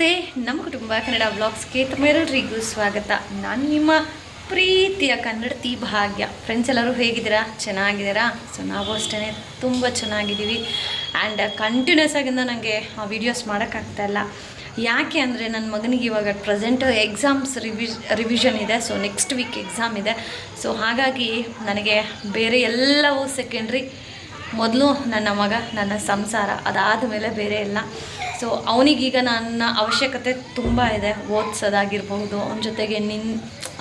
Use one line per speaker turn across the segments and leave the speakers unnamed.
ನಮಸ್ತೆ, ನಮ್ಮ ಕುಟುಂಬ ಕನ್ನಡ ಬ್ಲಾಗ್ಸ್ಗೆ ತಮ್ಮೆಲ್ಲರಿಗೂ ಸ್ವಾಗತ. ನಾನು ನಿಮ್ಮ ಪ್ರೀತಿಯ ಕನ್ನಡತಿ ಭಾಗ್ಯ. ಫ್ರೆಂಡ್ಸ್ ಎಲ್ಲರೂ ಹೇಗಿದ್ದೀರಾ? ಚೆನ್ನಾಗಿದ್ದೀರಾ? ಸೊ ನಾವು ಅಷ್ಟೇ ತುಂಬ ಚೆನ್ನಾಗಿದ್ದೀವಿ. ಆ್ಯಂಡ್ ಕಂಟಿನ್ಯೂಸ್ ಆಗಿಂದ ನನಗೆ ವೀಡಿಯೋಸ್ ಮಾಡೋಕ್ಕಾಗ್ತಾ ಇಲ್ಲ. ಯಾಕೆ ಅಂದರೆ ನನ್ನ ಮಗನಿಗೆ ಇವಾಗ ಪ್ರೆಸೆಂಟ್ ಎಕ್ಸಾಮ್ಸ್ ರಿವಿಷ್ ರಿವಿಷನ್ ಇದೆ. ಸೊ ನೆಕ್ಸ್ಟ್ ವೀಕ್ ಎಕ್ಸಾಮ್ ಇದೆ. ಸೊ ಹಾಗಾಗಿ ನನಗೆ ಬೇರೆ ಎಲ್ಲವೂ ಸೆಕೆಂಡ್ರಿ ಮೊದಲು ನನ್ನ ಮಗ, ನನ್ನ ಸಂಸಾರ. ಅದಾದ ಮೇಲೆ ಬೇರೆ ಎಲ್ಲ. ಸೊ ಅವನಿಗೀಗ ನನ್ನ ಅವಶ್ಯಕತೆ ತುಂಬ ಇದೆ. ಓದಿಸೋದಾಗಿರ್ಬಹುದು, ಅವನ ಜೊತೆಗೆ ನಿನ್,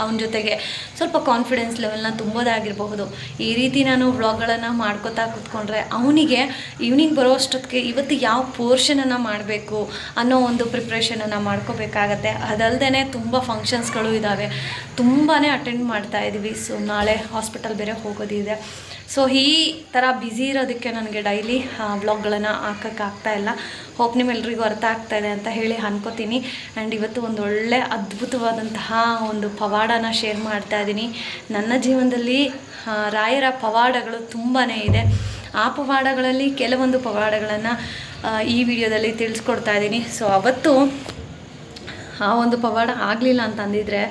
ಅವನ ಜೊತೆಗೆ ಸ್ವಲ್ಪ ಕಾನ್ಫಿಡೆನ್ಸ್ ಲೆವೆಲ್ನ ತುಂಬೋದಾಗಿರಬಹುದು. ಈ ರೀತಿ ನಾನು ವ್ಲಾಗ್ಗಳನ್ನು ಮಾಡ್ಕೋತಾ ಕೂತ್ಕೊಂಡ್ರೆ ಅವನಿಗೆ ಈವ್ನಿಂಗ್ ಬರೋ ಅಷ್ಟೊತ್ತಿಗೆ ಇವತ್ತು ಯಾವ ಪೋರ್ಷನನ್ನು ಮಾಡಬೇಕು ಅನ್ನೋ ಒಂದು ಪ್ರಿಪ್ರೇಷನನ್ನು ಮಾಡ್ಕೋಬೇಕಾಗತ್ತೆ. ಅದಲ್ಲದೆ ತುಂಬ ಫಂಕ್ಷನ್ಸ್ಗಳು ಇದ್ದಾವೆ ತುಂಬಾ ಅಟೆಂಡ್ ಮಾಡ್ತಾ ಇದ್ದೀವಿ ಸೊ ನಾಳೆ ಹಾಸ್ಪಿಟಲ್ ಬೇರೆ ಹೋಗೋದಿದೆ. ಸೊ ಈ ಥರ ಬ್ಯುಸಿ ಇರೋದಕ್ಕೆ ನನಗೆ ಡೈಲಿ ವ್ಲಾಗ್ಗಳನ್ನು ಹಾಕೋಕ್ಕಾಗ್ತಾ ಇಲ್ಲ. ಹೋಪ್ ನಿಮ್ಮೆಲ್ರಿಗೂ ಅರ್ಥ ಆಗ್ತಾ ಇದೆ ಅಂತ ಹೇಳಿ ಅನ್ಕೋತೀನಿ. ಆ್ಯಂಡ್ ಇವತ್ತು ಒಂದು ಒಳ್ಳೆ ಅದ್ಭುತವಾದಂತಹ ಒಂದು ಪವಾಡನ ಶೇರ್ ಮಾಡ್ತಾ ಇದ್ದೀನಿ ನನ್ನ ಜೀವನದಲ್ಲಿ ರಾಯರ ಪವಾಡಗಳು ತುಂಬಾ ಇದೆ. ಆ ಪವಾಡಗಳಲ್ಲಿ ಕೆಲವೊಂದು ಪವಾಡಗಳನ್ನು ಈ ವಿಡಿಯೋದಲ್ಲಿ ತಿಳಿಸ್ಕೊಡ್ತಾ ಇದ್ದೀನಿ ಸೊ ಅವತ್ತು ಆ ಒಂದು ಪವಾಡ ಆಗಲಿಲ್ಲ ಅಂತಂದಿದ್ರೆ,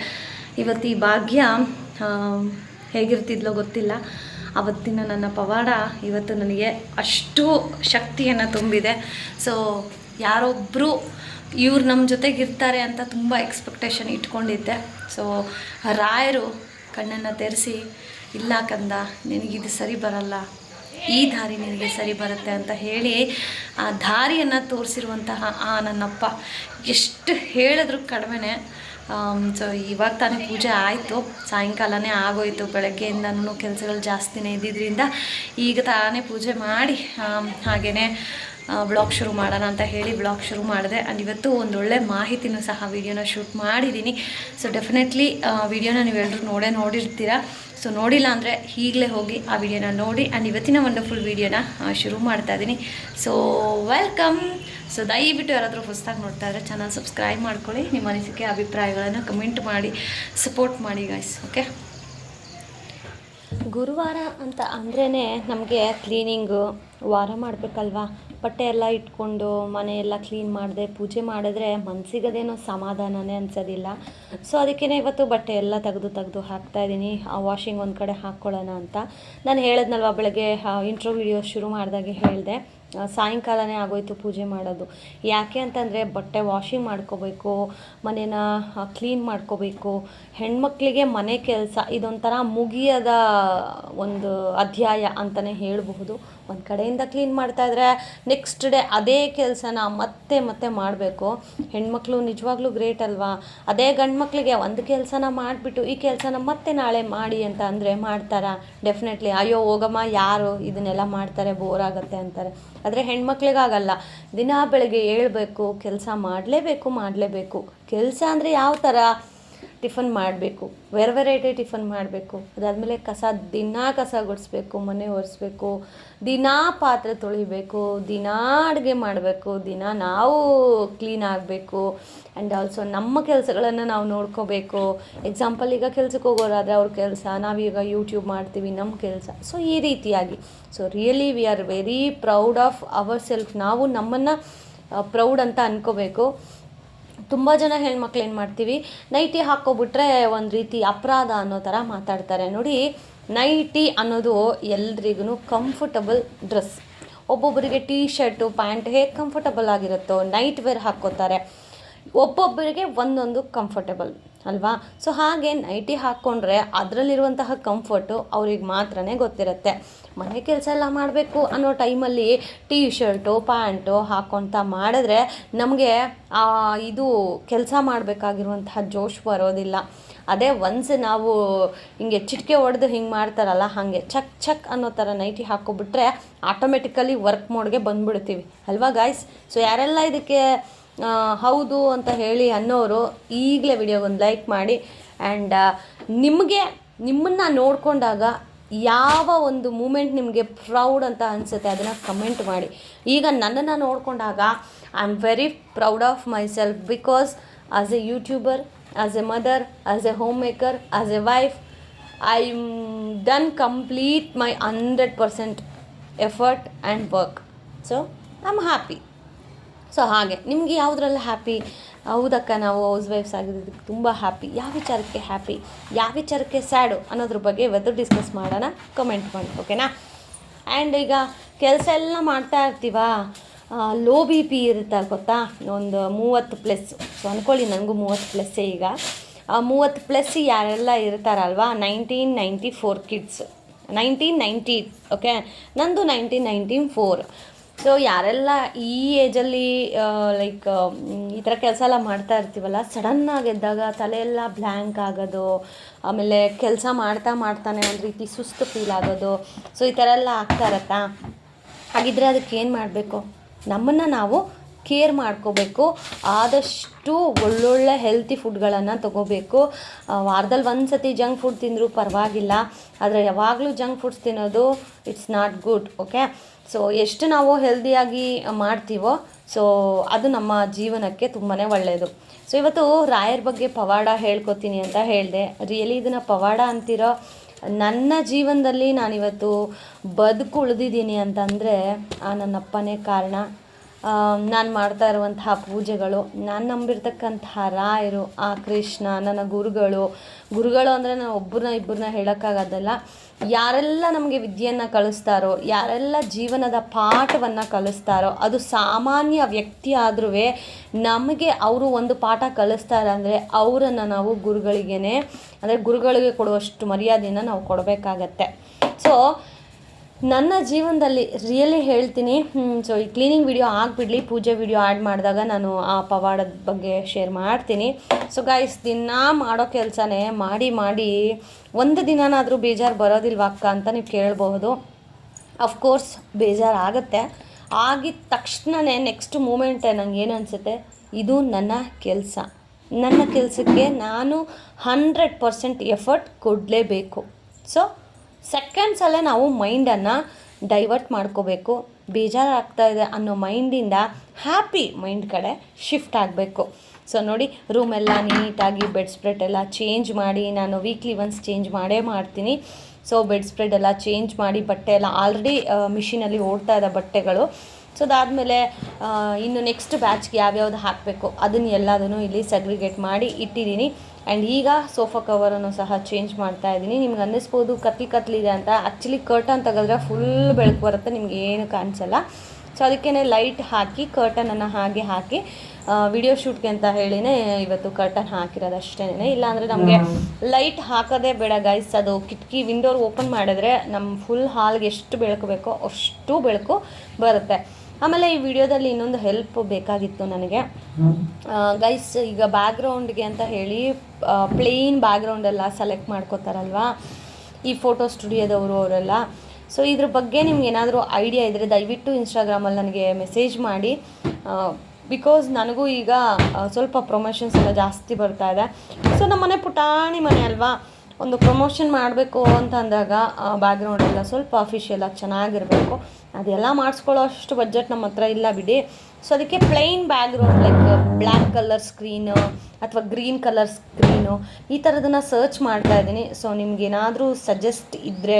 ಇವತ್ತು ಈ ಭಾಗ್ಯ ಹೇಗಿರ್ತಿದ್ಲೋ ಗೊತ್ತಿಲ್ಲ. ಅವತ್ತಿನ ನನ್ನ ಪವಾಡ ಇವತ್ತು ನನಗೆ ಅಷ್ಟು ಶಕ್ತಿಯನ್ನು ತುಂಬಿದೆ. ಸೊ ಯಾರೊಬ್ಬರು ಇವ್ರು ನಮ್ಮ ಜೊತೆಗಿರ್ತಾರೆ ಅಂತ ತುಂಬ ಎಕ್ಸ್ಪೆಕ್ಟೇಷನ್ ಇಟ್ಕೊಂಡಿದ್ದೆ. ಸೊ ರಾಯರು ಕಣ್ಣನ್ನು ತೆರೆಸಿ, ಇಲ್ಲ ಕಂದ, ನಿನಗಿದು ಸರಿ ಬರಲ್ಲ. ಈ ದಾರಿ ನಿನಗೆ ಸರಿ ಬರುತ್ತೆ ಅಂತ ಹೇಳಿ ಆ ದಾರಿಯನ್ನು ತೋರಿಸಿರುವಂತಹ ಆ ನನ್ನಪ್ಪ. ಎಷ್ಟು ಹೇಳಿದ್ರು ಕಡಿಮೆನೆ ಸೊ ಇವಾಗ ತಾನೇ ಪೂಜೆ ಆಯಿತು. ಸಾಯಂಕಾಲನೇ ಆಗೋಯ್ತು. ಬೆಳಗ್ಗೆಯಿಂದನೂ ಕೆಲಸಗಳು ಜಾಸ್ತಿನೇ ಇದ್ದಿದ್ದರಿಂದ ಈಗ ತಾನೇ ಪೂಜೆ ಮಾಡಿ ಹಾಗೆಯೇ ಬ್ಲಾಗ್ ಶುರು ಮಾಡೋಣ ಅಂತ ಹೇಳಿ ಬ್ಲಾಗ್ ಶುರು ಮಾಡಿದೆ. ಆ್ಯಂಡ್ ಇವತ್ತು ಒಂದೊಳ್ಳೆ ಮಾಹಿತಿನೂ ಸಹ ವೀಡಿಯೋನ ಶೂಟ್ ಮಾಡಿದ್ದೀನಿ. ಸೊ ಡೆಫಿನೆಟ್ಲಿ ವೀಡಿಯೋನ ನೀವೆಲ್ಲರೂ ನೋಡೇ ನೋಡಿರ್ತೀರ. ಸೊ ನೋಡಿಲ್ಲ ಅಂದರೆ ಈಗಲೇ ಹೋಗಿ ಆ ವಿಡಿಯೋನ ನೋಡಿ ಆ್ಯಂಡ್ ಇವತ್ತಿನ ವಂಡರ್ಫುಲ್ ವೀಡಿಯೋನ ಶುರು ಮಾಡ್ತಾ ಇದ್ದೀನಿ ಸೊ ವೆಲ್ಕಮ್ ಸೊ ದಯವಿಟ್ಟು ಯಾರಾದರೂ ಹೊಸದಾಗಿ ನೋಡ್ತಾ ಇದ್ರೆ ಚಾನಲ್ ಸಬ್ಸ್ಕ್ರೈಬ್ ಮಾಡ್ಕೊಳ್ಳಿ. ನಿಮ್ಮ ಅನಿಸಿಕೆ, ಅಭಿಪ್ರಾಯಗಳನ್ನು ಕಮೆಂಟ್ ಮಾಡಿ ಸಪೋರ್ಟ್ ಮಾಡಿ ಗಾಯ್ಸ್ ಓಕೆ ಗುರುವಾರ ಅಂತ ಅಂದ್ರೇ ನಮಗೆ ಕ್ಲೀನಿಂಗು ವಾರ ಮಾಡಬೇಕಲ್ವಾ? ಬಟ್ಟೆ ಎಲ್ಲ ಇಟ್ಕೊಂಡು ಮನೆಯೆಲ್ಲ ಕ್ಲೀನ್ ಮಾಡಿದೆ, ಪೂಜೆ ಮಾಡಿದ್ರೆ ಮನಸ್ಸಿಗದೇನೋ ಸಮಾಧಾನನೇ ಅನ್ಸೋದಿಲ್ಲ. ಸೊ ಅದಕ್ಕೇ ಇವತ್ತು ಬಟ್ಟೆ ಎಲ್ಲ ತೆಗೆದು ತೆಗೆದು ಹಾಕ್ತಾ ಇದ್ದೀನಿ. ಆ ವಾಷಿಂಗ್ ಒಂದು ಕಡೆ ಹಾಕ್ಕೊಳ್ಳೋಣ ಅಂತ. ನಾನು ಹೇಳಿದ್ನಲ್ವ ಬೆಳಗ್ಗೆ ಇಂಟ್ರೋ ವಿಡಿಯೋ ಶುರು ಮಾಡಿದಾಗೆ ಹೇಳಿದೆ. ಸಾಯಂಕಾಲನೇ ಆಗೋಯ್ತು ಪೂಜೆ ಮಾಡೋದು. ಯಾಕೆ ಅಂತಂದರೆ ಬಟ್ಟೆ ವಾಷಿಂಗ್ ಮಾಡ್ಕೋಬೇಕು, ಮನೇನ ಕ್ಲೀನ್ ಮಾಡ್ಕೋಬೇಕು. ಹೆಣ್ಮಕ್ಳಿಗೆ ಮನೆ ಕೆಲಸ ಇದೊಂಥರ ಮುಗಿಯದ ಒಂದು ಅಧ್ಯಾಯ ಅಂತಲೇ ಹೇಳಬಹುದು. ಒಂದು ಕಡೆಯಿಂದ ಕ್ಲೀನ್ ಮಾಡ್ತಾಯಿದ್ರೆ ನೆಕ್ಸ್ಟ್ ಡೇ ಅದೇ ಕೆಲಸನ ಮತ್ತೆ ಮತ್ತೆ ಮಾಡಬೇಕು. ಹೆಣ್ಮಕ್ಳು ನಿಜವಾಗ್ಲೂ ಗ್ರೇಟ್ ಅಲ್ವಾ? ಅದೇ ಗಂಡು ಮಕ್ಕಳಿಗೆ ಒಂದು ಕೆಲಸನ ಮಾಡಿಬಿಟ್ಟು ಈ ಕೆಲಸನ ಮತ್ತೆ ನಾಳೆ ಮಾಡಿ ಅಂತ ಅಂದರೆ ಮಾಡ್ತಾರಾ? ಡೆಫಿನೆಟ್ಲಿ ಅಯ್ಯೋ, ಹೋಗಮ್ಮ, ಯಾರು ಇದನ್ನೆಲ್ಲ ಮಾಡ್ತಾರೆ? ಬೋರ್ ಆಗುತ್ತೆ ಅಂತಾರೆ. ಆದರೆ ಹೆಣ್ಮಕ್ಳಿಗಾಗಲ್ಲ. ದಿನ ಬೆಳಗ್ಗೆ ಏಳಬೇಕು, ಕೆಲಸ ಮಾಡಲೇಬೇಕು ಮಾಡಲೇಬೇಕು. ಕೆಲಸ ಅಂದರೆ ಯಾವ ಥರ ಟಿಫನ್ ಮಾಡಬೇಕು. ವೆರ್ ವೆರೈಟಿ ಟಿಫನ್ ಮಾಡಬೇಕು. ಅದಾದಮೇಲೆ ಕಸ ದಿನಾ ಕಸ ಗುಡಿಸ್ಬೇಕು, ಮನೆ ಒರೆಸ್ಬೇಕು, ದಿನಾ ಪಾತ್ರೆ ತೊಳಿಬೇಕು, ದಿನಾ ಅಡುಗೆ ಮಾಡಬೇಕು, ದಿನ ನಾವು ಕ್ಲೀನ್ ಆಗಬೇಕು ಆ್ಯಂಡ್ ಆಲ್ಸೋ ನಮ್ಮ ಕೆಲಸಗಳನ್ನು ನಾವು ನೋಡ್ಕೋಬೇಕು. ಎಕ್ಸಾಂಪಲ್ ಈಗ ಕೆಲ್ಸಕ್ಕೆ ಹೋಗೋರಾದರೆ ಅವ್ರ ಕೆಲಸ, ನಾವೀಗ ಯೂಟ್ಯೂಬ್ ಮಾಡ್ತೀವಿ ನಮ್ಮ ಕೆಲಸ. ಸೊ ಈ ರೀತಿಯಾಗಿ. So really we are very proud of our self ನಾವು ನಮ್ಮನ್ನು ಪ್ರೌಡ್ ಅಂತ ಅನ್ಕೋಬೇಕು. ತುಂಬ ಜನ ಹೆಣ್ಮಕ್ಳು ಏನು ಮಾಡ್ತೀವಿ? ನೈಟಿ ಹಾಕ್ಕೊಬಿಟ್ರೆ ಒಂದು ರೀತಿ ಅಪರಾಧ ಅನ್ನೋ ಥರ ಮಾತಾಡ್ತಾರೆ. ನೋಡಿ, ನೈಟಿ ಅನ್ನೋದು ಎಲ್ರಿಗೂ ಕಂಫರ್ಟಬಲ್ ಡ್ರೆಸ್ ಒಬ್ಬೊಬ್ಬರಿಗೆ ಟೀ ಶರ್ಟು ಪ್ಯಾಂಟ್ ಹೇಗೆ ಕಂಫರ್ಟಬಲ್ ಆಗಿರುತ್ತೋ ನೈಟ್ ವೇರ್ ಹಾಕ್ಕೋತಾರೆ. ಒಬ್ಬೊಬ್ಬರಿಗೆ ಒಂದೊಂದು ಕಂಫರ್ಟಬಲ್ ಅಲ್ವಾ? ಸೊ ಹಾಗೆ ನೈಟಿ ಹಾಕ್ಕೊಂಡ್ರೆ ಅದರಲ್ಲಿರುವಂತಹ ಕಂಫರ್ಟು ಅವ್ರಿಗೆ ಮಾತ್ರನೇ ಗೊತ್ತಿರುತ್ತೆ. ಮನೆ ಕೆಲಸ ಎಲ್ಲ ಮಾಡಬೇಕು ಅನ್ನೋ ಟೈಮಲ್ಲಿ ಟೀ ಶರ್ಟು ಪ್ಯಾಂಟು ಹಾಕ್ಕೊತ ಮಾಡಿದ್ರೆ ನಮಗೆ ಇದು ಕೆಲಸ ಮಾಡಬೇಕಾಗಿರುವಂತಹ ಜೋಶ್ ಬರೋದಿಲ್ಲ. ಅದೇ ಒನ್ಸ್ ನಾವು ಹಿಂಗೆ ಚಿಟಿಕೆ ಹೊಡೆದು ಹಿಂಗೆ ಮಾಡ್ತಾರಲ್ಲ, ಹಾಗೆ ಚಕ್ ಚಕ್ ಅನ್ನೋ ಥರ ನೈಟಿ ಹಾಕ್ಕೊಬಿಟ್ರೆ ಆಟೋಮೆಟಿಕಲಿ ವರ್ಕ್ ಮೋಡ್ಗೆ ಬಂದ್ಬಿಡ್ತೀವಿ. ಅಲ್ವಾ ಗಾಯ್ಸ್ ಸೊ ಯಾರೆಲ್ಲ ಇದಕ್ಕೆ ಹೌದು ಅಂತ ಹೇಳಿ ಅನ್ನೋರು ಈಗಲೇ ವಿಡಿಯೋಗೊಂದು ಲೈಕ್ ಮಾಡಿ ಆ್ಯಂಡ್ ನಿಮಗೆ, ನಿಮ್ಮನ್ನು ನೋಡಿಕೊಂಡಾಗ ಯಾವ ಒಂದು ಮೂಮೆಂಟ್ ನಿಮಗೆ ಪ್ರೌಡ್ ಅಂತ ಅನಿಸುತ್ತೆ ಅದನ್ನು ಕಮೆಂಟ್ ಮಾಡಿ. ಈಗ ನನ್ನನ್ನು ನೋಡಿಕೊಂಡಾಗ I am very proud of myself because as a YouTuber as a mother as a homemaker as a wife I done complete my hundred percent effort and work so I am happy so ಹಾಗೆ. ನಿಮಗೆ ಯಾವುದ್ರಲ್ಲಿ happy ಹೌದಕ್ಕ, ನಾವು house wives ಆಗಿರೋದಕ್ಕೆ ತುಂಬ happy ಯಾವ ವಿಚಾರಕ್ಕೆ happy ಯಾವ ವಿಚಾರಕ್ಕೆ ಸ್ಯಾಡು ಅನ್ನೋದ್ರ ಬಗ್ಗೆ ವೆದರ್ ಡಿಸ್ಕಸ್ ಮಾಡೋಣ. ಕಮೆಂಟ್ ಮಾಡಿ ಓಕೆನಾ ಆ್ಯಂಡ್ ಈಗ ಕೆಲಸ ಎಲ್ಲ ಮಾಡ್ತಾ ಇರ್ತೀವಾ? ಲೋ ಬಿ ಪಿ ಇರುತ್ತೆ ಗೊತ್ತಾ? ಒಂದು ಮೂವತ್ತು ಪ್ಲಸ್ ಸೊ ಅಂದ್ಕೊಳ್ಳಿ ನನಗೂ ಮೂವತ್ತು ಪ್ಲಸ್ಸೇ ಈಗ. ಮೂವತ್ತು ಪ್ಲಸ್ ಯಾರೆಲ್ಲ ಇರ್ತಾರಲ್ವಾ? Nineteen ninety four kids nineteen ninety okay ನಂದು ನೈನ್ಟೀನ್ ನೈನ್ಟೀನ್ ಫೋರ್ ಸೊ ಯಾರೆಲ್ಲ ಈ ಏಜಲ್ಲಿ ಲೈಕ್ ಈ ಥರ ಕೆಲಸ ಎಲ್ಲ ಮಾಡ್ತಾ ಇರ್ತೀವಲ್ಲ ಸಡನ್ನಾಗಿ ಎದ್ದಾಗ ತಲೆಯೆಲ್ಲ ಬ್ಲ್ಯಾಂಕ್ ಆಗೋದು, ಆಮೇಲೆ ಕೆಲಸ ಮಾಡ್ತಾ ಮಾಡ್ತಾನೆ ಒಂದು ರೀತಿ ಸುಸ್ತು ಫೀಲ್ ಆಗೋದು ಸೊ ಈ ಥರ ಎಲ್ಲ ಆಗ್ತಾ ಇರತ್ತಾ? ಹಾಗಿದ್ರೆ ಅದಕ್ಕೆ ಏನು ಮಾಡಬೇಕು? ನಮ್ಮನ್ನು ನಾವು ಕೇರ್ ಮಾಡ್ಕೋಬೇಕು, ಆದಷ್ಟು ಒಳ್ಳೊಳ್ಳೆ ಹೆಲ್ತಿ ಫುಡ್ಗಳನ್ನು ತಗೋಬೇಕು. ವಾರದಲ್ಲಿ ಒಂದು ಸತಿ ಜಂಕ್ ಫುಡ್ ತಿಂದರೂ ಪರವಾಗಿಲ್ಲ, ಆದರೆ ಯಾವಾಗಲೂ ಜಂಕ್ ಫುಡ್ಸ್ ತಿನ್ನೋದು it's not good okay so ಎಷ್ಟು ನಾವು ಹೆಲ್ದಿಯಾಗಿ ಮಾಡ್ತೀವೋ ಸೊ ಅದು ನಮ್ಮ ಜೀವನಕ್ಕೆ ತುಂಬಾ ಒಳ್ಳೆಯದು ಸೊ ಇವತ್ತು ರಾಯರ್ ಬಗ್ಗೆ ಪವಾಡ ಹೇಳ್ಕೊತೀನಿ ಅಂತ ಹೇಳಿದೆ. ರಿಯಲಿ ಇದನ್ನು ಪವಾಡ ಅಂತಿರೋ ನನ್ನ ಜೀವನದಲ್ಲಿ ನಾನಿವತ್ತು ಬದುಕು ಉಳಿದಿದ್ದೀನಿ ಅಂತಂದರೆ ಆ ನನ್ನಪ್ಪನೇ ಕಾರಣ. ನಾನು ಮಾಡ್ತಾ ಇರುವಂತಹ ಪೂಜೆಗಳು, ನಾನು ನಂಬಿರ್ತಕ್ಕಂತಹ ರಾಯರು, ಆ ಕೃಷ್ಣ, ನನ್ನ ಗುರುಗಳು. ಗುರುಗಳು ಅಂದರೆ ನಾನು ಒಬ್ಬರನ್ನ ಇಬ್ಬರನ್ನ ಹೇಳೋಕ್ಕಾಗೋದಲ್ಲ. ಯಾರೆಲ್ಲ ನಮಗೆ ವಿದ್ಯೆಯನ್ನು ಕಲಿಸ್ತಾರೋ ಯಾರೆಲ್ಲ ಜೀವನದ ಪಾಠವನ್ನು ಕಲಿಸ್ತಾರೋ, ಅದು ಸಾಮಾನ್ಯ ವ್ಯಕ್ತಿ ಆದ್ರೂ ನಮಗೆ ಅವರು ಒಂದು ಪಾಠ ಕಲಿಸ್ತಾರೆ ಅಂದರೆ ಅವರನ್ನು ನಾವು ಗುರುಗಳಿಗೇ ಅಂದರೆ ಗುರುಗಳಿಗೆ ಕೊಡುವಷ್ಟು ಮರ್ಯಾದೆಯನ್ನು ನಾವು ಕೊಡಬೇಕಾಗತ್ತೆ. ಸೊ ನನ್ನ ಜೀವನದಲ್ಲಿ ರಿಯಲಿ ಹೇಳ್ತೀನಿ ಸೊ ಈ ಕ್ಲೀನಿಂಗ್ ವಿಡಿಯೋ ಆಗಿಬಿಡ್ಲಿ, ಪೂಜೆ ವಿಡಿಯೋ ಆ್ಯಡ್ ಮಾಡಿದಾಗ ನಾನು ಆ ಪವಾಡದ ಬಗ್ಗೆ ಶೇರ್ ಮಾಡ್ತೀನಿ. ಸೊ ಗಾಯ್ಸ್ ದಿನ ಮಾಡೋ ಕೆಲಸನೇ ಮಾಡಿ ಮಾಡಿ ಒಂದು ದಿನನಾದರೂ ಬೇಜಾರು ಬರೋದಿಲ್ವ ಅಕ್ಕ ಅಂತ ನೀವು ಕೇಳಬಹುದು. ಅಫ್ಕೋರ್ಸ್ ಬೇಜಾರು ಆಗುತ್ತೆ. ಆಗಿದ ತಕ್ಷಣವೇ ನೆಕ್ಸ್ಟ್ ಮೂಮೆಂಟೇ ನಂಗೆ ಏನು ಅನಿಸುತ್ತೆ? ಇದು ನನ್ನ ಕೆಲಸ. ನನ್ನ ಕೆಲಸಕ್ಕೆ ನಾನು ಹಂಡ್ರೆಡ್ ಪರ್ಸೆಂಟ್ ಎಫರ್ಟ್ ಕೊಡಲೇಬೇಕು. ಸೊ ಸೆಕೆಂಡ್ಸಲ್ಲೇ ನಾವು ಮೈಂಡನ್ನು ಡೈವರ್ಟ್ ಮಾಡ್ಕೋಬೇಕು. ಬೇಜಾರಾಗ್ತಾ ಇದೆ ಅನ್ನೋ ಮೈಂಡಿಂದ ಹ್ಯಾಪಿ ಮೈಂಡ್ ಕಡೆ ಶಿಫ್ಟ್ ಆಗಬೇಕು. ಸೊ ನೋಡಿ ರೂಮೆಲ್ಲ ನೀಟಾಗಿ ಬೆಡ್ ಸ್ಪ್ರೆಡ್ ಎಲ್ಲ ಚೇಂಜ್ ಮಾಡಿ, ನಾನು ವೀಕ್ಲಿ ಒನ್ಸ್ ಚೇಂಜ್ ಮಾಡೇ ಮಾಡ್ತೀನಿ. ಸೊ ಬೆಡ್ ಸ್ಪ್ರೆಡ್ ಎಲ್ಲ ಚೇಂಜ್ ಮಾಡಿ, ಬಟ್ಟೆ ಎಲ್ಲ ಆಲ್ರೆಡಿ ಮಿಷಿನಲ್ಲಿ ಓಡ್ತಾ ಇದೆ ಬಟ್ಟೆಗಳು. ಸೊ ಅದಾದಮೇಲೆ ಇನ್ನು ನೆಕ್ಸ್ಟ್ ಬ್ಯಾಚ್ಗೆ ಯಾವ್ಯಾವ್ದು ಹಾಕಬೇಕು ಅದನ್ನು ಎಲ್ಲದನ್ನು ಇಲ್ಲಿ ಸಗ್ರಿಗೇಟ್ ಮಾಡಿ ಇಟ್ಟಿದ್ದೀನಿ. ಆ್ಯಂಡ್ ಈಗ ಸೋಫಾ ಕವರನ್ನು ಸಹ ಚೇಂಜ್ ಮಾಡ್ತಾ ಇದ್ದೀನಿ. ನಿಮ್ಗೆ ಅನ್ನಿಸ್ಬೋದು ಕತ್ಲಿ ಕತ್ಲಿದೆ ಅಂತ. ಆ್ಯಕ್ಚುಲಿ ಕರ್ಟನ್ ತೆಗೆದ್ರೆ ಫುಲ್ ಬೆಳಕು ಬರುತ್ತೆ ನಿಮ್ಗೆ ಏನು ಕಾಣಿಸಲ್ಲ. ಸೊ ಅದಕ್ಕೇ ಲೈಟ್ ಹಾಕಿ ಕರ್ಟನನ್ನು ಹಾಗೆ ಹಾಕಿ ವಿಡಿಯೋ ಶೂಟ್ಗೆ ಅಂತ ಹೇಳಿನೇ ಇವತ್ತು ಕರ್ಟನ್ ಹಾಕಿರೋದು ಅಷ್ಟೇ ಇಲ್ಲಾಂದರೆ ನಮಗೆ ಲೈಟ್ ಹಾಕೋದೇ ಬೇಡ ಗೈಸ್ ಅದು ಕಿಟಕಿ ವಿಂಡೋರ್ ಓಪನ್ ಮಾಡಿದ್ರೆ ನಮ್ಮ ಫುಲ್ ಹಾಲ್ಗೆ ಎಷ್ಟು ಬೆಳಕು ಬೇಕೋ ಅಷ್ಟು ಬೆಳಕು ಬರುತ್ತೆ. ಆಮೇಲೆ ಈ ವಿಡಿಯೋದಲ್ಲಿ ಇನ್ನೊಂದು ಹೆಲ್ಪ್ ಬೇಕಾಗಿತ್ತು ನನಗೆ. ಗೈಸ್ ಈಗ ಬ್ಯಾಕ್ಗ್ರೌಂಡ್ಗೆ ಅಂತ ಹೇಳಿ ಪ್ಲೇನ್ ಬ್ಯಾಕ್ಗ್ರೌಂಡೆಲ್ಲ ಸೆಲೆಕ್ಟ್ ಮಾಡ್ಕೋತಾರಲ್ವಾ? ಈ ಫೋಟೋ ಸ್ಟುಡಿಯೋದವರು ಅವರೆಲ್ಲ. ಸೊ ಇದ್ರ ಬಗ್ಗೆ ನಿಮ್ಗೆ ಏನಾದರೂ ಐಡಿಯಾ ಇದ್ದರೆ ದಯವಿಟ್ಟು ಇನ್ಸ್ಟಾಗ್ರಾಮಲ್ಲಿ ನನಗೆ ಮೆಸೇಜ್ ಮಾಡಿ. ಬಿಕಾಸ್ ನನಗೂ ಈಗ ಸ್ವಲ್ಪ ಪ್ರಮೋಷನ್ಸ್ ಎಲ್ಲ ಜಾಸ್ತಿ ಬರ್ತಾ ಇದೆ. ಸೊ ನಮ್ಮ ಮನೆ ಪುಟಾಣಿ ಮನೆ ಅಲ್ವಾ? ಒಂದು ಪ್ರಮೋಷನ್ ಮಾಡಬೇಕು ಅಂತ ಅಂದಾಗ ಬ್ಯಾಕ್ಗ್ರೌಂಡೆಲ್ಲ ಸ್ವಲ್ಪ ಅಫಿಷಿಯಲಾಗಿ ಚೆನ್ನಾಗಿರಬೇಕು. ಅದೆಲ್ಲ ಮಾಡಿಸ್ಕೊಳ್ಳೋ ಅಷ್ಟು ಬಜೆಟ್ ನಮ್ಮ ಹತ್ರ ಇಲ್ಲ ಬಿಡಿ. ಸೊ ಅದಕ್ಕೆ plain background like black colour screen ಅಥವಾ ಗ್ರೀನ್ ಕಲರ್ ಸ್ಕ್ರೀನು ಈ ಥರದನ್ನು ಸರ್ಚ್ ಮಾಡ್ತಾ ಇದ್ದೀನಿ. ಸೊ ನಿಮ್ಗೇನಾದರೂ ಸಜೆಸ್ಟ್ ಇದ್ದರೆ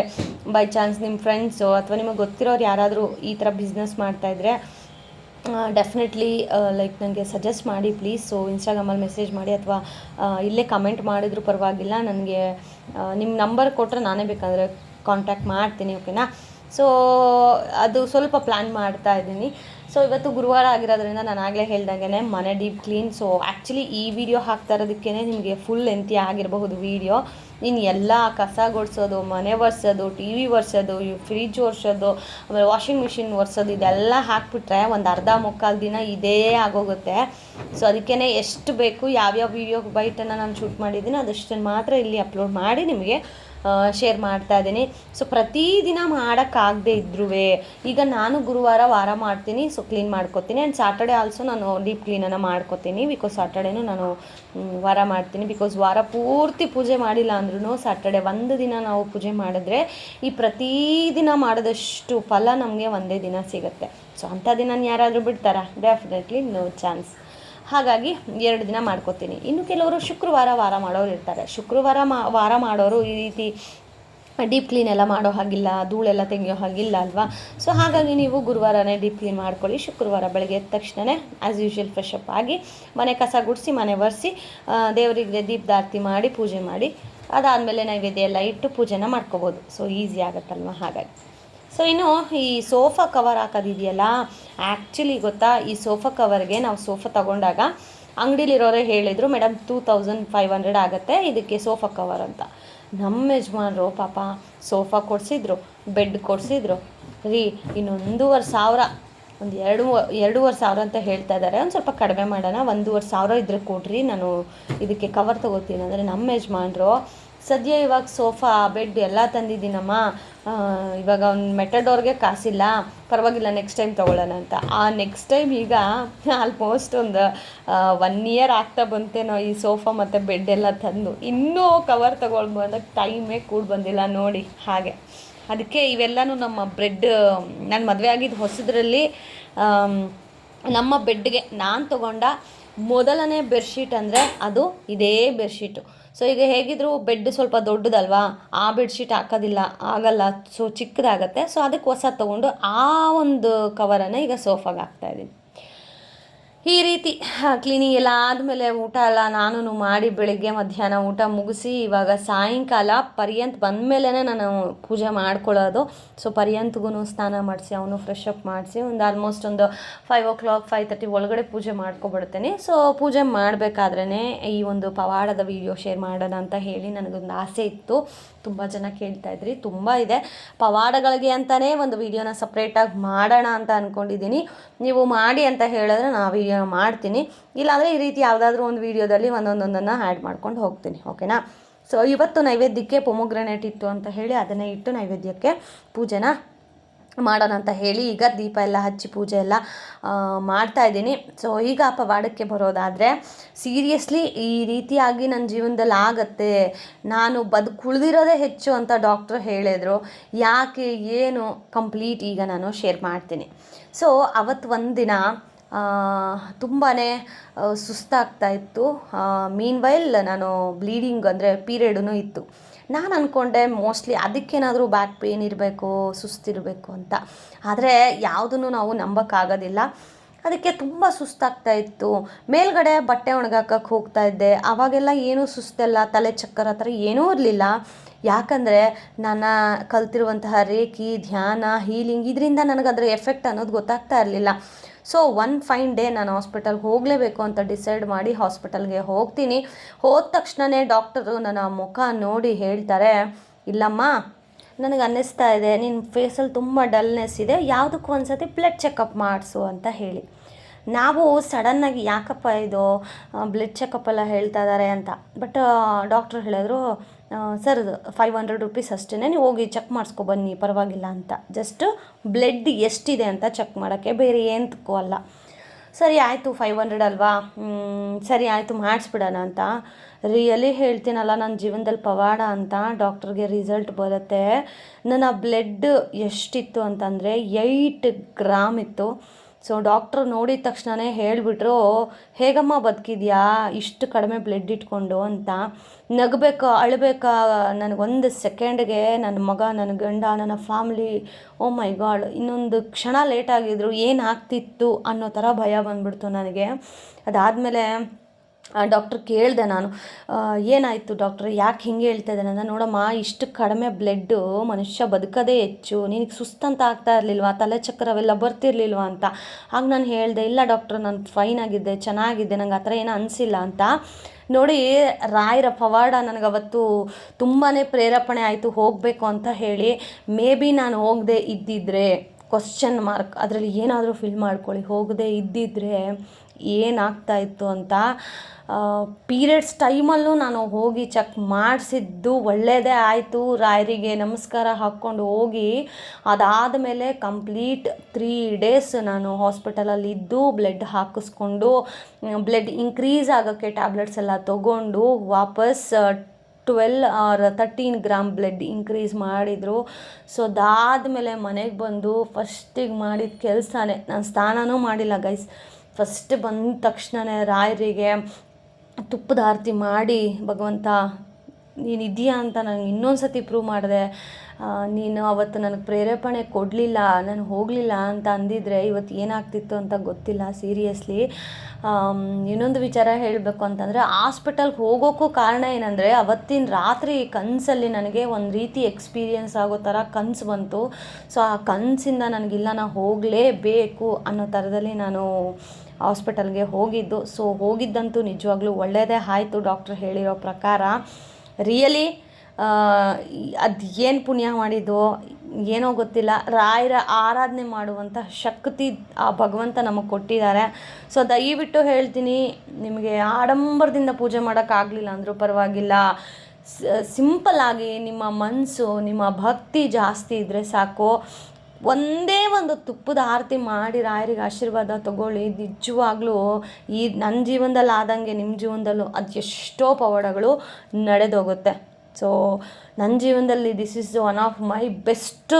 ಬೈ ಚಾನ್ಸ್ ನಿಮ್ಮ ಫ್ರೆಂಡ್ಸು ಅಥವಾ ನಿಮಗೆ ಗೊತ್ತಿರೋರು ಯಾರಾದರೂ ಈ ಥರ ಬಿಸ್ನೆಸ್ ಮಾಡ್ತಾಯಿದ್ರೆ ಡೆಫಿನೆಟ್ಲಿ ಲೈಕ್ ನನಗೆ ಸಜೆಸ್ಟ್ ಮಾಡಿ ಪ್ಲೀಸ್ ಸೊ ಇನ್ಸ್ಟಾಗ್ರಾಮಲ್ಲಿ ಮೆಸೇಜ್ ಮಾಡಿ ಅಥವಾ ಇಲ್ಲೇ ಕಮೆಂಟ್ ಮಾಡಿದ್ರು ಪರವಾಗಿಲ್ಲ. ನನಗೆ ನಿಮ್ಮ ನಂಬರ್ ಕೊಟ್ಟರೆ ನಾನೇ ಬೇಕಾದರೆ ಕಾಂಟ್ಯಾಕ್ಟ್ ಮಾಡ್ತೀನಿ ಓಕೆನಾ ಸೊ ಅದು ಸ್ವಲ್ಪ ಪ್ಲ್ಯಾನ್ ಮಾಡ್ತಾ ಇದ್ದೀನಿ. ಸೊ ಇವತ್ತು ಗುರುವಾರ ಆಗಿರೋದ್ರಿಂದ ನಾನು ಆಗಲೇ ಹೇಳ್ದಂಗೆ ಮನೆ ಡೀಪ್ ಕ್ಲೀನ್ ಸೊ ಆ್ಯಕ್ಚುಲಿ ಈ ವಿಡಿಯೋ ಹಾಕ್ತಾ ಇರೋದಕ್ಕೇ ನಿಮಗೆ ಫುಲ್ ಲೆಂತಿ ಆಗಿರಬಹುದು ವಿಡಿಯೋ ನೀನು ಎಲ್ಲ ಕಸ ಗುಡಿಸೋದು, ಮನೆ ಒರೆಸೋದು ಟಿ ವಿ ಒರೆಸೋದು ಫ್ರಿಜ್ ಒರೆಸೋದು, ಆಮೇಲೆ ವಾಷಿಂಗ್ ಮಿಷಿನ್ ಒರೆಸೋದು, ಇದೆಲ್ಲ ಹಾಕ್ಬಿಟ್ರೆ ಒಂದು ಅರ್ಧ ಮುಕ್ಕಾಲು ದಿನ ಇದೇ ಆಗೋಗುತ್ತೆ. ಸೊ ಅದಕ್ಕೇ ಎಷ್ಟು ಬೇಕು, ಯಾವ್ಯಾವ ವೀಡಿಯೋ ಬೈಟನ್ನು ನಾನು ಶೂಟ್ ಮಾಡಿದ್ದೀನಿ ಅದಷ್ಟನ್ನು ಮಾತ್ರ ಇಲ್ಲಿ ಅಪ್ಲೋಡ್ ಮಾಡಿ ನಿಮಗೆ. ಶೇರ್ ಮಾಡ್ತಾ ಇದ್ದೀನಿ. ಸೊ ಪ್ರತಿದಿನ ಮಾಡೋಕ್ಕಾಗದೇ ಇದ್ರೂ ಈಗ ನಾನು ಗುರುವಾರ ವಾರ ಮಾಡ್ತೀನಿ ಸೊ ಕ್ಲೀನ್ ಮಾಡ್ಕೊತೀನಿ. ಆ್ಯಂಡ್ ಸಾಟರ್ಡೆ ಆಲ್ಸೋ ನಾನು ಡೀಪ್ ಕ್ಲೀನನ್ನು ಮಾಡ್ಕೊತೀನಿ ಬಿಕಾಸ್ ಸಾಟರ್ಡೆನೂ ನಾನು ವಾರ ಮಾಡ್ತೀನಿ. ಬಿಕಾಸ್ ವಾರ ಪೂರ್ತಿ ಪೂಜೆ ಮಾಡಿಲ್ಲ ಅಂದ್ರೂ ಸಾಟರ್ಡೆ ಒಂದು ದಿನ ನಾವು ಪೂಜೆ ಮಾಡಿದ್ರೆ, ಈ ಪ್ರತಿದಿನ ಮಾಡಿದಷ್ಟು ಫಲ ನಮಗೆ ಒಂದೇ ದಿನ ಸಿಗುತ್ತೆ. ಸೊ ಅಂಥ ದಿನ ಯಾರಾದರೂ ಬಿಡ್ತಾರಾ? ಡೆಫಿನೆಟ್ಲಿ ನೋ ಚಾನ್ಸ್ ಹಾಗಾಗಿ ಎರಡು ದಿನ ಮಾಡ್ಕೋತೀನಿ. ಇನ್ನು ಕೆಲವರು ಶುಕ್ರವಾರ ವಾರ ಮಾಡೋರು ಇರ್ತಾರೆ. ಶುಕ್ರವಾರ ಮಾ ವಾರ ಮಾಡೋರು ಈ ರೀತಿ ಡೀಪ್ ಕ್ಲೀನ್ ಎಲ್ಲ ಮಾಡೋ ಹಾಗಿಲ್ಲ, ಧೂಳೆಲ್ಲ ತೆಗೆಯೋ ಹಾಗಿಲ್ಲ ಅಲ್ವಾ? ಸೊ ಹಾಗಾಗಿ ನೀವು ಗುರುವಾರನೇ ಡೀಪ್ ಕ್ಲೀನ್ ಮಾಡ್ಕೊಳ್ಳಿ. ಶುಕ್ರವಾರ ಬೆಳಗ್ಗೆ ಎದ್ದ ತಕ್ಷಣವೇ ಆ್ಯಸ್ ಯೂಶ್ವಲ್ ಫ್ರೆಶ್ ಅಪ್ ಆಗಿ ಮನೆ ಕಸ ಗುಡಿಸಿ, ಮನೆ ಒರೆಸಿ ದೇವರಿಗೆ ದೀಪದಾರ್ತಿ ಮಾಡಿ, ಪೂಜೆ ಮಾಡಿ, ಅದಾದಮೇಲೆ ನೈವೇದ್ಯ ಎಲ್ಲ ಇಟ್ಟು ಪೂಜೆನ ಮಾಡ್ಕೋಬೋದು. ಸೊ ಈಸಿ ಆಗುತ್ತಲ್ವ? ಹಾಗಾಗಿ. ಸೊ ಇನ್ನು ಈ ಸೋಫಾ ಕವರ್ ಹಾಕೋದಿದೆಯಲ್ಲ ಆ್ಯಕ್ಚುಲಿ ಗೊತ್ತಾ, ಈ ಸೋಫಾ ಕವರ್ಗೆ ನಾವು ಸೋಫಾ ತಗೊಂಡಾಗ ಅಂಗಡಿಲಿರೋರೇ ಹೇಳಿದರು madam two thousand five hundred ಆಗುತ್ತೆ, ಇದಕ್ಕೆ ಸೋಫಾ ಕವರ್ ಅಂತ. ನಮ್ಮ ಯಜಮಾನರು ಪಾಪ ಸೋಫಾ ಕೊಡಿಸಿದ್ರು ಬೆಡ್ ಕೊಡಿಸಿದ್ರು. ರೀ, ಇನ್ನೊಂದೂವರೆ ಸಾವಿರ, ಒಂದು ಎರಡು, ಎರಡೂವರೆ ಸಾವಿರ ಅಂತ ಹೇಳ್ತಾ ಇದ್ದಾರೆ ಒಂದು ಸ್ವಲ್ಪ ಕಡಿಮೆ ಮಾಡೋಣ, ಒಂದೂವರೆ ಸಾವಿರ ಇದ್ರೆ ಕೊಡ್ರಿ, ನಾನು ಇದಕ್ಕೆ ಕವರ್ ತೊಗೋತೀನಿ. ಅಂದರೆ ನಮ್ಮ ಯಜಮಾನ್ರು ಸದ್ಯ ಇವಾಗ ಸೋಫಾ, ಬೆಡ್ ಎಲ್ಲ ತಂದಿದ್ದೀನಮ್ಮ. ಇವಾಗ ಒಂದು ಮೆಟಡೋರ್ಗೆ ಕಾಸಿಲ್ಲ. ಪರವಾಗಿಲ್ಲ ನೆಕ್ಸ್ಟ್ ಟೈಮ್ ತೊಗೊಳ್ಳೋಣ ಅಂತ. ಆ ನೆಕ್ಸ್ಟ್ ಟೈಮ್ ಈಗ ಆಲ್ಮೋಸ್ಟ್ ಒಂದು ಒನ್ ಇಯರ್ ಆಗ್ತಾ ಬಂತೇನೋ ಈ ಸೋಫಾ ಮತ್ತು ಬೆಡ್ ಎಲ್ಲ ತಂದು. ಇನ್ನೂ ಕವರ್ ತೊಗೊಳ್ಬೋದಕ್ಕೆ ಟೈಮೇ ಕೂಡ ಬಂದಿಲ್ಲ ನೋಡಿ ಹಾಗೆ. ಅದಕ್ಕೆ ಇವೆಲ್ಲನೂ ನಮ್ಮ ಬ್ರೆಡ್ ನಾನು ಮದುವೆ ಆಗಿದ್ದು ಹೊಸದ್ರಲ್ಲಿ ನಮ್ಮ ಬೆಡ್ಗೆ ನಾನು ತೊಗೊಂಡ ಮೊದಲನೇ ಬೆಡ್ಶೀಟ್ ಅಂದರೆ ಅದು ಇದೇ ಬೆಡ್ಶೀಟು ಸೊ ಈಗ ಹೇಗಿದ್ರು ಬೆಡ್ ಸ್ವಲ್ಪ ದೊಡ್ಡದಲ್ವಾ? ಆ ಬೆಡ್ಶೀಟ್ ಹಾಕೋದಿಲ್ಲ. ಆಗಲ್ಲ. ಸೊ ಚಿಕ್ಕದಾಗತ್ತೆ. ಸೊ ಅದಕ್ಕೆ ಹೊಸ ತಗೊಂಡು ಆ ಒಂದು ಕವರನ್ನು ಈಗ ಸೋಫಾಗೆ ಹಾಕ್ತಾಯಿದ್ದೀನಿ ಈ ರೀತಿ ಕ್ಲೀನಿಂಗ್ ಎಲ್ಲ ಆದಮೇಲೆ ಊಟ ಎಲ್ಲ ನಾನು ಮಾಡಿ ಬೆಳಿಗ್ಗೆ ಮಧ್ಯಾಹ್ನ ಊಟ ಮುಗಿಸಿ ಇವಾಗ ಸಾಯಂಕಾಲ ಪರ್ಯಂತ್ ಬಂದಮೇಲೆ ನಾನು ಪೂಜೆ ಮಾಡ್ಕೊಳ್ಳೋದು. ಸೊ ಪರ್ಯಂತ್ಗೂ ಸ್ನಾನ ಮಾಡಿಸಿ, ಅವನು ಫ್ರೆಶ್ ಅಪ್ ಮಾಡಿಸಿ ಒಂದು ಆಲ್ಮೋಸ್ಟ್ ಒಂದು five o'clock five thirty ಒಳಗಡೆ ಪೂಜೆ ಮಾಡ್ಕೊಬಿಡ್ತೇನೆ. ಸೊ ಪೂಜೆ ಮಾಡಬೇಕಾದ್ರೇ ಈ ಒಂದು ಪವಾಡದ ವಿಡಿಯೋ ಶೇರ್ ಮಾಡೋಣ ಅಂತ ಹೇಳಿ ನನಗೊಂದು ಆಸೆ ಇತ್ತು. ತುಂಬ ಜನ ಕೇಳ್ತಾ ಇದ್ರಿ, ತುಂಬ ಇದೆ. ಪವಾಡಗಳಿಗೆ ಅಂತಲೇ ಒಂದು ವಿಡಿಯೋನ ಸಪ್ರೇಟಾಗಿ ಮಾಡೋಣ ಅಂತ ಅಂದ್ಕೊಂಡಿದ್ದೀನಿ ನೀವು ಮಾಡಿ ಅಂತ ಹೇಳಿದ್ರೆ ನಾನು ಆ ವಿಡಿಯೋನ ಮಾಡ್ತೀನಿ. ಇಲ್ಲಾಂದರೆ ಈ ರೀತಿ ಯಾವುದಾದ್ರೂ ಒಂದು ವಿಡಿಯೋದಲ್ಲಿ ಒಂದೊಂದೊಂದನ್ನು ಆ್ಯಡ್ ಮಾಡ್ಕೊಂಡು ಹೋಗ್ತೀನಿ ಓಕೆನಾ ಸೊ ಇವತ್ತು ನೈವೇದ್ಯಕ್ಕೆ ಪೊಮೊಗ್ರನೇಟ್ ಇತ್ತು ಅಂತ ಹೇಳಿ ಅದನ್ನೇ ಇಟ್ಟು ನೈವೇದ್ಯಕ್ಕೆ ಪೂಜೆನ ಮಾಡೋಣ ಅಂತ ಹೇಳಿ ಈಗ ದೀಪ ಎಲ್ಲ ಹಚ್ಚಿ ಪೂಜೆ ಎಲ್ಲ ಆ, ಮಾಡ್ತಾ ಇದ್ದೀನಿ. ಸೊ ಈಗ ಪವಾಡಕ್ಕೆ ಬರೋದಾದರೆ ಸೀರಿಯಸ್ಲಿ ಈ ರೀತಿಯಾಗಿ ನನ್ನ ಜೀವನದಲ್ಲಿ ಆಗತ್ತೆ. ನಾನು ಬದುಕುಳಿದಿರೋದೇ ಹೆಚ್ಚು ಅಂತ ಡಾಕ್ಟ್ರು ಹೇಳಿದರು. ಯಾಕೆ ಏನು? ಕಂಪ್ಲೀಟ್ ಈಗ ನಾನು ಶೇರ್ ಮಾಡ್ತೀನಿ. ಸೊ ಅವತ್ತು ಒಂದಿನ ತುಂಬಾ ಸುಸ್ತಾಗ್ತಾ ಇತ್ತು. ಮೀನ್ ವೈಲ್ ನಾನು ಬ್ಲೀಡಿಂಗ್ ಅಂದರೆ ಪೀರಿಯಡೂ ಇತ್ತು. ನಾನು ಅಂದ್ಕೊಂಡೆ ಮೋಸ್ಟ್ಲಿ ಅದಕ್ಕೇನಾದರೂ ಬ್ಯಾಕ್ ಪೇನ್ ಇರಬೇಕು, ಸುಸ್ತಿರಬೇಕು ಅಂತ. ಆದರೆ ಯಾವುದನ್ನು ನಾವು ನಂಬೋಕ್ಕಾಗೋದಿಲ್ಲ. ಅದಕ್ಕೆ ತುಂಬ ಸುಸ್ತಾಗ್ತಾ ಇತ್ತು. ಮೇಲ್ಗಡೆ ಬಟ್ಟೆ ಒಣಗಾಕಕ್ಕೆ ಹೋಗ್ತಾ ಇದ್ದೆ. ಆವಾಗೆಲ್ಲ ಏನೂ ಸುಸ್ತೆಲ್ಲ, ತಲೆ ಚಕ್ಕರ್ ಹತ್ರ ಏನೂ ಇರಲಿಲ್ಲ. ಯಾಕಂದರೆ ನಾನು ಕಲ್ತಿರುವಂತಹ ರೇಖಿ, ಧ್ಯಾನ ಹೀಲಿಂಗ್ ಇದರಿಂದ ನನಗೆ ಅದರ ಎಫೆಕ್ಟ್ ಅನ್ನೋದು ಗೊತ್ತಾಗ್ತಾ ಇರಲಿಲ್ಲ. ಸೊ ಒನ್ ಫೈನ್ ಡೇ ನಾನು ಹಾಸ್ಪಿಟಲ್ಗೆ ಹೋಗಲೇಬೇಕು ಅಂತ ಡಿಸೈಡ್ ಮಾಡಿ ಹಾಸ್ಪಿಟಲ್ಗೆ ಹೋಗ್ತೀನಿ. ಹೋದ ತಕ್ಷಣವೇ ಡಾಕ್ಟರು ನನ್ನ ಮುಖ ನೋಡಿ ಹೇಳ್ತಾರೆ, ಇಲ್ಲಮ್ಮ, ನನಗೆ ಅನ್ನಿಸ್ತಾ ಇದೆ. ನಿನ್ನ ಫೇಸಲ್ಲಿ ತುಂಬ ಡಲ್ನೆಸ್ ಇದೆ. ಯಾವುದಕ್ಕೂ ಒಂದು ಸತಿ ಬ್ಲಡ್ ಚೆಕಪ್ ಮಾಡಿಸು ಅಂತ ಹೇಳಿ. ನಾವು ಸಡನ್ನಾಗಿ ಯಾಕಪ್ಪ ಇದು ಬ್ಲಡ್ ಚೆಕಪ್ ಎಲ್ಲ ಹೇಳ್ತಾ ಇದ್ದಾರೆ ಅಂತ. ಬಟ್ ಡಾಕ್ಟ್ರು ಹೇಳಿದ್ರು ಸರ್ ಫೈವ್ ಹಂಡ್ರೆಡ್ ರುಪೀಸ್ ಅಷ್ಟೇ ನೀವು ಹೋಗಿ ಚೆಕ್ ಮಾಡಿಸ್ಕೊ ಬನ್ನಿ, ಪರವಾಗಿಲ್ಲ ಅಂತ. ಜಸ್ಟ್ ಬ್ಲಡ್ ಎಷ್ಟಿದೆ ಅಂತ ಚೆಕ್ ಮಾಡೋಕ್ಕೆ, ಬೇರೆ ಏನಕ್ಕೂ ಅಲ್ಲ. ಸರಿ, ಆಯಿತು ಫೈವ್ ಹಂಡ್ರೆಡ್ ಅಲ್ವಾ? ಸರಿ, ಆಯಿತು, ಮಾಡಿಸ್ಬಿಡೋಣ ಅಂತ. ರಿಯಲಿ ಹೇಳ್ತೀನಲ್ಲ ನನ್ನ ಜೀವನದಲ್ಲಿ ಪವಾಡ ಅಂತ ಡಾಕ್ಟರ್ಗೆ ರಿಸಲ್ಟ್ ಬರುತ್ತೆ. ನನ್ನ ಬ್ಲಡ್ ಎಷ್ಟಿತ್ತು ಅಂತಂದರೆ ಏಯ್ಟ್ ಗ್ರಾಮ್ ಇತ್ತು. ಸೊ ಡಾಕ್ಟ್ರು ನೋಡಿದ ತಕ್ಷಣವೇ ಹೇಳಿಬಿಟ್ರು, ಹೇಗಮ್ಮ ಬದುಕಿದ್ಯಾ? ಇಷ್ಟು ಕಡಿಮೆ ಬ್ಲಡ್ ಇಟ್ಕೊಂಡು ಅಂತ. ನಗಬೇಕಾ, ಅಳಬೇಕಾ? ನನಗೊಂದು ಸೆಕೆಂಡ್ಗೆ ನನ್ನ ಮಗ ನನ್ನ ಗಂಡ, ನನ್ನ ಫ್ಯಾಮ್ಲಿ ಓ ಮೈ ಗಾಡ್ ಇನ್ನೊಂದು ಕ್ಷಣ ಲೇಟ್ ಆಗಿದ್ರು ಏನು ಆಗ್ತಿತ್ತು ಅನ್ನೋ ಥರ ಭಯ ಬಂದ್ಬಿಡ್ತು ನನಗೆ. ಅದಾದಮೇಲೆ ಡಾಕ್ಟ್ರ್ ಕೇಳಿದೆ ನಾನು ಏನಾಯಿತು ಡಾಕ್ಟ್ರ್, ಯಾಕೆ ಹಿಂಗೆ ಹೇಳ್ತಾ ಇದ್ದಾನೆ ಅಂತ, ನೋಡಮ್ಮ, ಇಷ್ಟು ಕಡಿಮೆ ಬ್ಲಡ್ಡು ಮನುಷ್ಯ ಬದುಕೋದೇ ಹೆಚ್ಚು, ನಿನಗೆ ಸುಸ್ತಂತ ಆಗ್ತಾ ಇರಲಿಲ್ವಾ, ತಲೆ ಚಕ್ರ ಅವೆಲ್ಲ ಬರ್ತಿರ್ಲಿಲ್ವಾ ಅಂತ. ಆಗ ನಾನು ಹೇಳಿದೆ, ಇಲ್ಲ ಡಾಕ್ಟ್ರ್, ನಾನು ಫೈನ್ ಆಗಿದ್ದೆ, ಚೆನ್ನಾಗಿದ್ದೆ, ನಂಗೆ ಆ ಥರ ಏನೂ ಅನಿಸಿಲ್ಲ ಅಂತ. ನೋಡಿ, ರಾಯರ ಪವಾಡ ನನಗೆ ಅವತ್ತು ತುಂಬಾ ಪ್ರೇರೇಪಣೆ ಆಯಿತು, ಹೋಗಬೇಕು ಅಂತ ಹೇಳಿ, ಮೇ ಬಿ ನಾನು ಹೋಗದೆ ಇದ್ದಿದ್ರೆ ಕ್ವಶನ್ ಮಾರ್ಕ್ ಅದರಲ್ಲಿ ಏನಾದರೂ ಫಿಲ್ ಮಾಡ್ಕೊಳ್ಳಿ. ಹೋಗದೆ ಇದ್ದಿದ್ರೆ ಏನಾಗ್ತಾ ಇತ್ತು ಅಂತ ಪೀರಿಯಡ್ಸ್ ಟೈಮಲ್ಲೂ ನಾನು ಹೋಗಿ ಚೆಕ್ ಮಾಡಿಸಿದ್ದು ಒಳ್ಳೆಯದೇ ಆಯಿತು. ರಾಯರಿಗೆ ನಮಸ್ಕಾರ ಹಾಕ್ಕೊಂಡು ಹೋಗಿ, ಅದಾದ ಮೇಲೆ ಕಂಪ್ಲೀಟ್ ತ್ರೀ ಡೇಸ್ ನಾನು ಹಾಸ್ಪಿಟಲಲ್ಲಿ ಇದ್ದು ಬ್ಲಡ್ ಹಾಕಿಸ್ಕೊಂಡು ಬ್ಲಡ್ ಇನ್ಕ್ರೀಸ್ ಆಗೋಕ್ಕೆ ಟ್ಯಾಬ್ಲೆಟ್ಸ್ ಎಲ್ಲ ತಗೊಂಡು ವಾಪಸ್ twelve or thirteen gram blood increase ಮಾಡಿದರು. ಸೊ ಅದಾದಮೇಲೆ ಮನೆಗೆ ಬಂದು ಫಸ್ಟಿಗೆ ಮಾಡಿದ ಕೆಲಸನೇ. ನಾನು ಸ್ನಾನನೂ ಮಾಡಿಲ್ಲ ಗೈಸ್ ಫಸ್ಟ್ ಬಂದ ತಕ್ಷಣವೇ ರಾಯರಿಗೆ ತುಪ್ಪದ ಆರತಿ ಮಾಡಿ, ಭಗವಂತ ನೀನು ಇದೆಯಾ ಅಂತ ನಂಗೆ ಇನ್ನೊಂದು ಸತಿ ಪ್ರೂವ್ ಮಾಡಿದೆ. ನೀನು ಅವತ್ತು ನನಗೆ ಪ್ರೇರೇಪಣೆ ಕೊಡಲಿಲ್ಲ, ನಾನು ಹೋಗಲಿಲ್ಲ ಅಂತ ಅಂದಿದ್ರೆ ಇವತ್ತು ಏನಾಗ್ತಿತ್ತು ಅಂತ ಗೊತ್ತಿಲ್ಲ ಸೀರಿಯಸ್ಲಿ ಇನ್ನೊಂದು ವಿಚಾರ ಹೇಳಬೇಕು ಅಂತಂದರೆ ಹಾಸ್ಪಿಟಲ್ಗೆ ಹೋಗೋಕ್ಕೂ ಕಾರಣ ಏನಂದರೆ, ಅವತ್ತಿನ ರಾತ್ರಿ ಕನಸಲ್ಲಿ ನನಗೆ ಒಂದು ರೀತಿ ಎಕ್ಸ್ಪೀರಿಯೆನ್ಸ್ ಆಗೋ ಥರ ಕನಸು ಬಂತು. ಸೊ ಆ ಕನಸಿಂದ ನನಗಿಲ್ಲ, ನಾನು ಹೋಗಲೇಬೇಕು ಅನ್ನೋ ಥರದಲ್ಲಿ ನಾನು ಹಾಸ್ಪಿಟಲ್ಗೆ ಹೋಗಿದ್ದು. ಸೊ ಹೋಗಿದ್ದಂತೂ ನಿಜವಾಗ್ಲೂ ಒಳ್ಳೆಯದೇ ಆಯಿತು ಡಾಕ್ಟ್ರ್ ಹೇಳಿರೋ ಪ್ರಕಾರ. ರಿಯಲಿ ಅದು ಏನು ಪುಣ್ಯ ಮಾಡಿದ್ದು ಏನೋ ಗೊತ್ತಿಲ್ಲ. ರಾಯರ ಆರಾಧನೆ ಮಾಡುವಂಥ ಶಕ್ತಿ ಆ ಭಗವಂತ ನಮಗೆ ಕೊಟ್ಟಿದ್ದಾರೆ. ಸೊ ದಯವಿಟ್ಟು ಹೇಳ್ತೀನಿ, ನಿಮಗೆ ಆಡಂಬರದಿಂದ ಪೂಜೆ ಮಾಡೋಕ್ಕಾಗಲಿಲ್ಲ ಅಂದರೂ ಪರವಾಗಿಲ್ಲ. ಸಿಂಪಲ್ಲಾಗಿ ನಿಮ್ಮ ಮನಸ್ಸು ನಿಮ್ಮ ಭಕ್ತಿ ಜಾಸ್ತಿ ಇದ್ದರೆ ಸಾಕು. ಒಂದೇ ಒಂದು ತುಪ್ಪದ ಆರತಿ ಮಾಡಿ ರಾಯರಿಗೆ ಆಶೀರ್ವಾದ ತಗೊಳ್ಳಿ. ನಿಜವಾಗ್ಲೂ ಈ ನನ್ನ ಜೀವನದಲ್ಲಿ ಆದಂಗೆ ನಿಮ್ಮ ಜೀವನದಲ್ಲೂ ಅದು ಎಷ್ಟೋ ಪವಾಡಗಳು ನಡೆದೋಗುತ್ತೆ. ಸೊ ನನ್ನ ಜೀವನದಲ್ಲಿ this is one of my best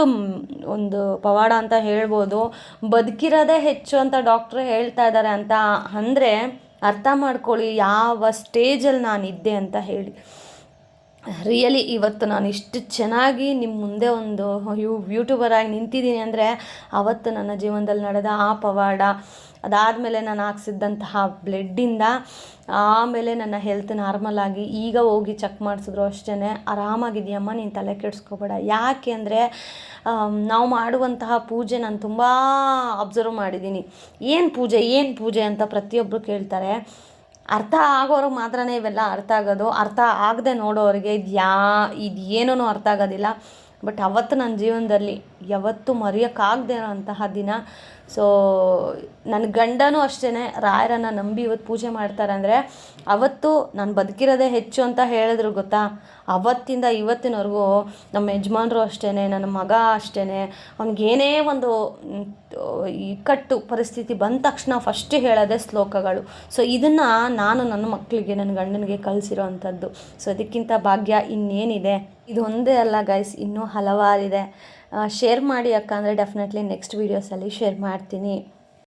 ಒಂದು ಪವಾಡ ಅಂತ ಹೇಳ್ಬೋದು. ಬದುಕಿರೋದೇ ಹೆಚ್ಚು ಅಂತ ಡಾಕ್ಟ್ರು ಹೇಳ್ತಾ ಇದ್ದಾರೆ ಅಂತ ಅಂದರೆ, ಅರ್ಥ ಮಾಡ್ಕೊಳ್ಳಿ, ಯಾವ ಸ್ಟೇಜಲ್ಲಿ ನಾನಿದ್ದೆ ಅಂತ ಹೇಳಿ. ರಿಯಲಿ ಇವತ್ತು ನಾನು ಇಷ್ಟು ಚೆನ್ನಾಗಿ ನಿಮ್ಮ ಮುಂದೆ ಒಂದು, ಯೂ ಯೂಟ್ಯೂಬರ್ ಆಗಿ ನಿಂತಿದ್ದೀನಿ ಅಂದರೆ, ಅವತ್ತು ನನ್ನ ಜೀವನದಲ್ಲಿ ನಡೆದ ಆ ಪವಾಡ ಅದಾದಮೇಲೆ ನಾನು ಹಾಕ್ಸಿದ್ದಂತಹ ಬ್ಲಡ್ಡಿಂದ ಆಮೇಲೆ ನನ್ನ ಹೆಲ್ತ್ ನಾರ್ಮಲ್ ಆಗಿ ಈಗ ಹೋಗಿ ಚೆಕ್ ಮಾಡಿಸಿದ್ರು ಅಷ್ಟೇ ಆರಾಮಾಗಿದೆಯಮ್ಮ ನೀನು ತಲೆ ಕೆಡಿಸ್ಕೋಬೇಡ. ಯಾಕೆ ಅಂದರೆ ನಾವು ಮಾಡುವಂತಹ ಪೂಜೆ ನಾನು ತುಂಬ ಅಬ್ಸರ್ವ್ ಮಾಡಿದ್ದೀನಿ. ಏನು ಪೂಜೆ ಏನು ಪೂಜೆ ಅಂತ ಪ್ರತಿಯೊಬ್ಬರು ಕೇಳ್ತಾರೆ. ಅರ್ಥ ಆಗೋರಿಗೆ ಮಾತ್ರನೇ ಇವೆಲ್ಲ ಅರ್ಥ ಆಗೋದು. ಅರ್ಥ ಆಗದೆ ನೋಡೋರಿಗೆ ಇದು ಯಾ ಇದು ಏನೂ ಅರ್ಥ ಆಗೋದಿಲ್ಲ. ಬಟ್ ಅವತ್ತು ನನ್ನ ಜೀವನದಲ್ಲಿ ಯಾವತ್ತೂ ಮರೆಯೋಕ್ಕಾಗದೆ ಇರೋಂತಹ ದಿನ. ಸೊ ನನ್ನ ಗಂಡನೂ ಅಷ್ಟೇ ರಾಯರನ್ನ ನಂಬಿ ಇವತ್ತು ಪೂಜೆ ಮಾಡ್ತಾರೆ ಅಂದರೆ ಅವತ್ತು ನಾನು ಬದುಕಿರೋದೇ ಹೆಚ್ಚು ಅಂತ ಹೇಳಿದ್ರು ಗೊತ್ತಾ? ಅವತ್ತಿಂದ ಇವತ್ತಿನವರೆಗೂ ನಮ್ಮ ಯಜಮಾನ್ರು ಅಷ್ಟೇ ನನ್ನ ಮಗ ಅಷ್ಟೇ ಅವ್ನಿಗೇನೇ ಒಂದು ಇಕ್ಕಟ್ಟು ಪರಿಸ್ಥಿತಿ ಬಂದ ತಕ್ಷಣ ಫಸ್ಟ್ ಹೇಳೋದೇ ಶ್ಲೋಕಗಳು. ಸೊ ಇದನ್ನು ನಾನು ನನ್ನ ಮಕ್ಕಳಿಗೆ ನನ್ನ ಗಂಡನಿಗೆ ಕಲಿಸಿರೋ ಅಂಥದ್ದು ಸೊ ಅದಕ್ಕಿಂತ ಭಾಗ್ಯ ಇನ್ನೇನಿದೆ? ಇದೊಂದೇ ಅಲ್ಲ ಗೈಸ್ ಇನ್ನೂ ಹಲವಾರಿದೆ. ಶೇರ್ ಮಾಡಿ ಅಕ್ಕ ಅಂದರೆ ಡೆಫಿನೆಟ್ಲಿ ನೆಕ್ಸ್ಟ್ ವೀಡಿಯೋಸಲ್ಲಿ ಶೇರ್ ಮಾಡ್ತೀನಿ.